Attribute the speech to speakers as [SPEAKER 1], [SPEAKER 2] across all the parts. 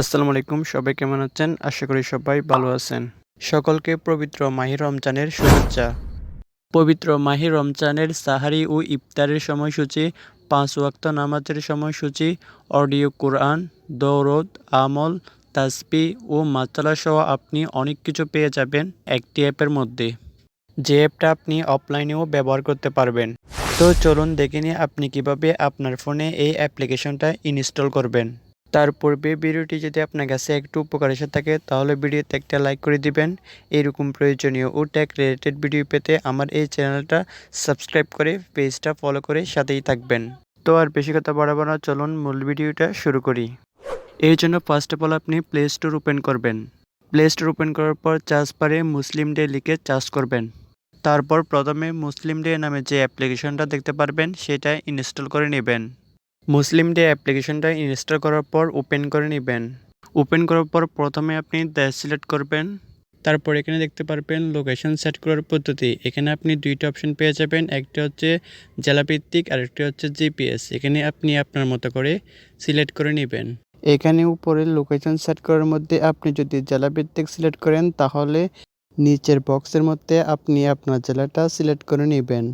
[SPEAKER 1] আসসালামু আলাইকুম, সবাই কেমন আছেন? আশা করি সবাই ভালো আছেন। সকলকে পবিত্র মাহি রমজানের শুভেচ্ছা। পবিত্র মাহি রমজানের সাহারি ও ইফতারের সময়সূচি, পাঁচ ওয়াক্ত নামাজের সময়সূচি, অডিও কোরআন দৌরদ আমল তাসপি ও মাতালা সহ আপনি অনেক কিছু পেয়ে যাবেন একটি অ্যাপের মধ্যে। যে অ্যাপটা আপনি অফলাইনেও ব্যবহার করতে পারবেন। তো চলুন দেখে নিয়ে আপনি কীভাবে আপনার ফোনে এই অ্যাপ্লিকেশনটা ইনস্টল করবেন। তার পূর্বে ভিডিওটি যদি আপনার কাছে একটু উপকার এসে থাকে, তাহলে ভিডিওতে একটা লাইক করে দিবেন। এরকম প্রয়োজনীয় ও ট্যাগ রিলেটেড ভিডিও পেতে আমার এই চ্যানেলটা সাবস্ক্রাইব করে পেজটা ফলো করে সাথেই থাকবেন। তো আর বেশি কথা বাড়াবো না, চলুন মূল ভিডিওটা শুরু করি। এর জন্য ফার্স্ট অফ অল আপনি প্লে স্টোর ওপেন করবেন। প্লে স্টোর ওপেন করার পর চার্জ পারে মুসলিম ডে লিখে চার্জ করবেন। তারপর প্রথমে মুসলিম ডে নামে যে অ্যাপ্লিকেশনটা দেখতে পারবেন, সেটা ইনস্টল করে নেবেন। মুসলিম ডে অ্যাপ্লিকেশনটা ইনস্টল করার পর ওপেন করে নেবেন। ওপেন করার পর প্রথমে আপনি দেশ সিলেক্ট করবেন। তারপর এখানে দেখতে পারবেন লোকেশন সেট করার পদ্ধতি। এখানে আপনি দুইটা অপশন পেয়ে যাবেন, একটা হচ্ছে জেলাভিত্তিক আর একটা হচ্ছে জিপিএস এখানে আপনি আপনার মতো করে সিলেক্ট করে নেবেন। এখানে উপরে লোকেশন সেট করার মধ্যে আপনি যদি জেলাভিত্তিক সিলেক্ট করেন, তাহলে নিচের বক্সের মধ্যে আপনি আপনার জেলাটা সিলেক্ট করে নেবেন।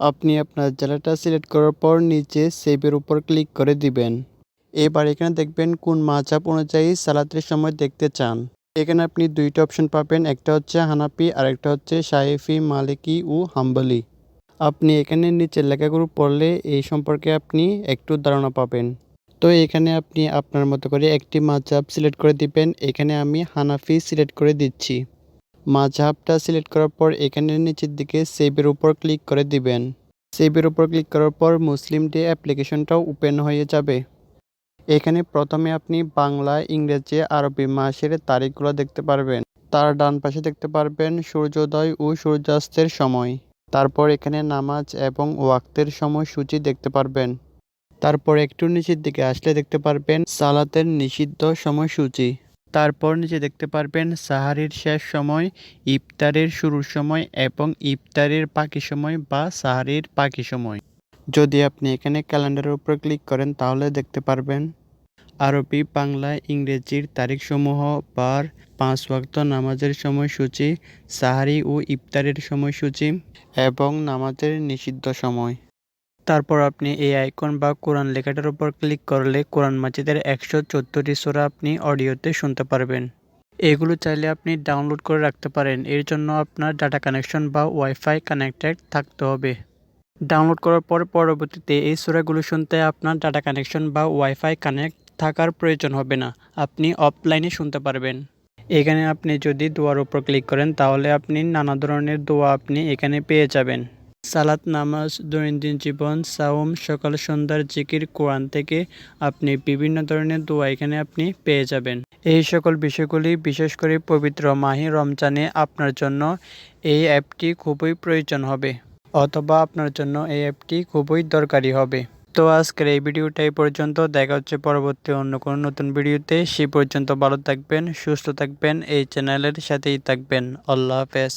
[SPEAKER 1] আপনি আপনার জেলাটা সিলেক্ট করার পর নিচে সেভের উপর ক্লিক করে দিবেন। এবার এখানে দেখবেন কোন মাচাপ অনুযায়ী সালাতের সময় দেখতে চান। এখানে আপনি দুইটা অপশন পাবেন, একটা হচ্ছে হানাপি আর একটা হচ্ছে শাহেফি মালিকি ও হাম্বলি। আপনি এখানে নিচের লেখাগুলো পড়লে এই সম্পর্কে আপনি একটু ধারণা পাবেন। তো এখানে আপনি আপনার মতো করে একটি মাচাপ সিলেক্ট করে দিবেন। এখানে আমি হানাফি সিলেক্ট করে দিচ্ছি। মাঝহাবটা সিলেক্ট করার পর এখানে নিচের দিকে সেভের উপর ক্লিক করে দিবেন। সেভের উপর ক্লিক করার পর মুসলিম ডে অ্যাপ্লিকেশনটাও ওপেন হয়ে যাবে। এখানে প্রথমে আপনি বাংলা, ইংরেজি, আরবি মাসের তারিখগুলো দেখতে পারবেন। তার ডান পাশে দেখতে পারবেন সূর্যোদয় ও সূর্যাস্তের সময়। তারপর এখানে নামাজ এবং ওয়াক্তের সময়সূচি দেখতে পারবেন। তারপর একটু নিচের দিকে আসলে দেখতে পারবেন সালাতের নিষিদ্ধ সময়সূচি। তারপর নিচে দেখতে পারবেন সাহারির শেষ সময়, ইফতারের শুরুর সময় এবং ইফতারের পাকি সময় বা সাহারির পাকি সময়। যদি আপনি এখানে ক্যালেন্ডারের উপর ক্লিক করেন তাহলে দেখতে পারবেন আরবি, বাংলা, ইংরেজির তারিখসমূহ, বার, পাঁচ ওয়াক্ত নামাজের সময়সূচি, সাহারি ও ইফতারের সময়সূচি এবং নামাজের নিষিদ্ধ সময়। তারপর আপনি এই আইকন বা কোরআন লেখাটার উপর ক্লিক করলে কোরআন মাজিদের একশো চোদ্দোটি সোরা আপনি অডিওতে শুনতে পারবেন। এগুলো চাইলে আপনি ডাউনলোড করে রাখতে পারেন। এর জন্য আপনার ডাটা কানেকশন বা ওয়াইফাই কানেক্টেড থাকতে হবে। ডাউনলোড করার পর পরবর্তীতে এই সোরাগুলো শুনতে আপনার ডাটা কানেকশন বা ওয়াইফাই কানেক্ট থাকার প্রয়োজন হবে না। আপনি অফলাইনে শুনতে পারবেন। এখানে আপনি যদি দোয়ার উপর ক্লিক করেন তাহলে আপনি নানা ধরনের দোয়া আপনি এখানে পেয়ে যাবেন। সালাত নামাজ, দৈনন্দিন জীবন, সাওম, সকাল, সন্ধ্যার জিকির, কোরআন থেকে আপনি বিভিন্ন ধরনের দোয়া এখানে আপনি পেয়ে যাবেন। এই সকল বিষয়গুলি বিশেষ করে পবিত্র মাহি রমজানে আপনার জন্য এই অ্যাপটি খুবই প্রয়োজন হবে, অথবা আপনার জন্য এই অ্যাপটি খুবই দরকারি হবে। তো আজকের এই ভিডিওটা এই পর্যন্ত, দেখা হচ্ছে পরবর্তী অন্য কোনো নতুন ভিডিওতে। সেই পর্যন্ত ভালো থাকবেন, সুস্থ থাকবেন, এই চ্যানেলের সাথেই থাকবেন। আল্লাহ হাফেজ।